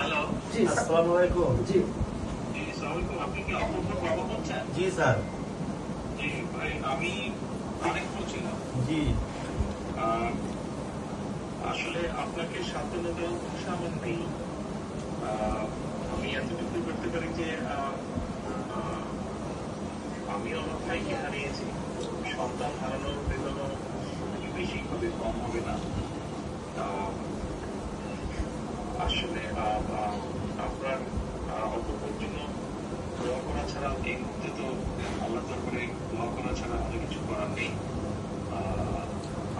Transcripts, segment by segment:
Hello জি আসসালামু আলাইকুম। জি। জি আপনি কি আপনার বাবা বলছেন? জি স্যার। জি ভাই আমি অনেক বলছিলাম। জি। আহ, আসলে আপনাকে সান্ত্বনা দেওয়ার ভাষা আমার নেই আমি এতটুকু করতে পারি যে আমিও আমার ভাইকে হারিয়েছি। সন্তান হারানোর বেদনা বেশি হবে কম হবে না। আসলে আপনার জন্য দোয়া করা ছাড়া, এই মুহূর্তে তো আল্লাহ দরবারে দোয়া করা ছাড়া আর কিছু করার নেই।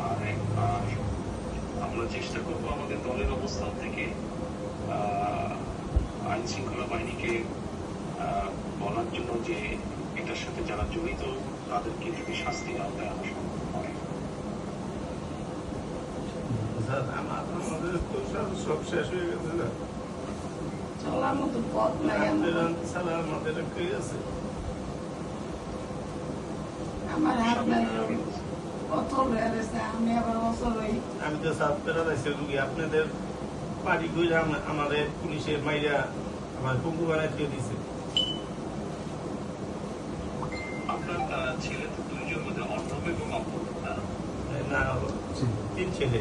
আর আমরা চেষ্টা করব আমাদের দলের অবস্থান থেকে আইন শৃঙ্খলা বাহিনীকে বলার জন্য যে এটার সাথে যারা জড়িত, তাদেরকে যদি শাস্তি না দেওয়া সম্ভব হয়। স্যার আমার আমাদের তো সব সব শেষ হয়ে গেছে না চলার মতো পথ নাই ছাড়া আমাদের কে আছে আমার হাত নাই অচল গেছে আমি আবার অচল হই আমি তো সাত পেরালাইছি রুগী আপনাদের বাড়ি ঘুরে আমাদের পুলিশের মাইরা আমার কুকু বানায় দিয়ে দিছে আপনার ছেলে তো দুইজন মধ্যে অর্ণব এবং? না তিন ছেলে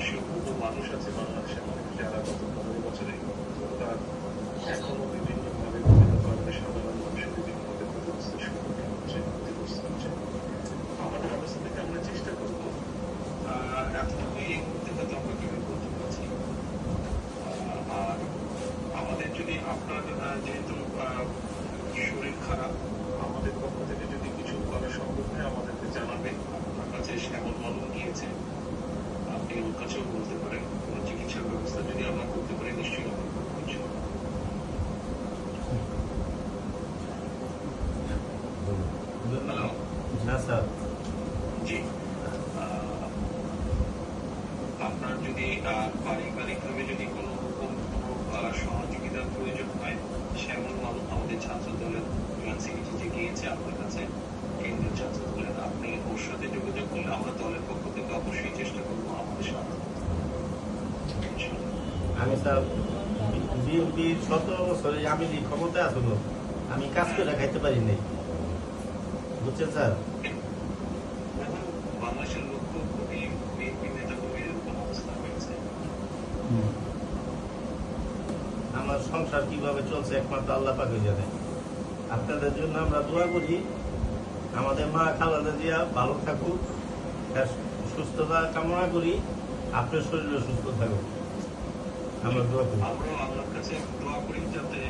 কর্মীর বহু মানুষ আছে বাংলাদেশের মানুষ যারা গত পনেরো বছরে এখনও বিভিন্নভাবে বিভিন্ন সাধারণ মানুষের বিভিন্নভাবে ক্ষতিগ্রস্তের সম্মুখীন হচ্ছে ক্ষতিগ্রস্ত হচ্ছে। আমাদের অবস্থা থেকে আমরা চেষ্টা করব? আহ, এতটুকুই এই মুহূর্তে হয়তো আমরা কেউ বলতে পারছি? আর আমাদের যদি আপনার যেহেতু আহ, শরীর খারাপ আমাদের পক্ষ থেকে যদি কিছু করা সম্ভব হয় আমাদেরকে জানাবেন আপনার কাছে শ্যামল মলম গিয়েছে আপনি বলতে পারেন কোনো চিকিৎসার ব্যবস্থা যদি আমরা করতে পারি নিশ্চয়ই। Hello sir. জি। আপনার যদি পারিবারিকভাবে যদি কোনো রকম সহযোগিতার প্রয়োজন হয় সেমন মানুষ আমাদের ছাত্র দলের ইউনিভার্সিটি যে গিয়েছে আপনার কাছে কেন্দ্রীয় ছাত্র দলের আপনি ওর সাথে যোগাযোগ করলে আমরা দলের পক্ষ থেকে অবশ্যই চেষ্টা করব আমাদের সাথে আমি স্যার বিএনপির শত বছরে আমি যে ক্ষমতা আসলো আমি কাজ করে খাইতে পারি নাই। বুঝছেন স্যার? বিএনপি আমার সংসার কীভাবে চলছে একমাত্র আল্লাহ পাকে জানে। আপনাদের জন্য আমরা দোয়া করি, আমাদের মা খালাদা দিয়া ভালো থাকুক, সুস্থতা কামনা করি, আপনার শরীরও সুস্থ থাকুক। আমরা দোয়া করি। আল্লাহর কাছে দোয়া করি যাতে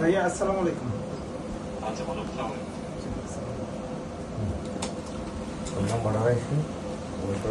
ভাইয়া আসসালামু আলাইকুম। আচ্ছা বলো আসসালামু আলাইকুম। নাম্বার আড়াইশো ওই তো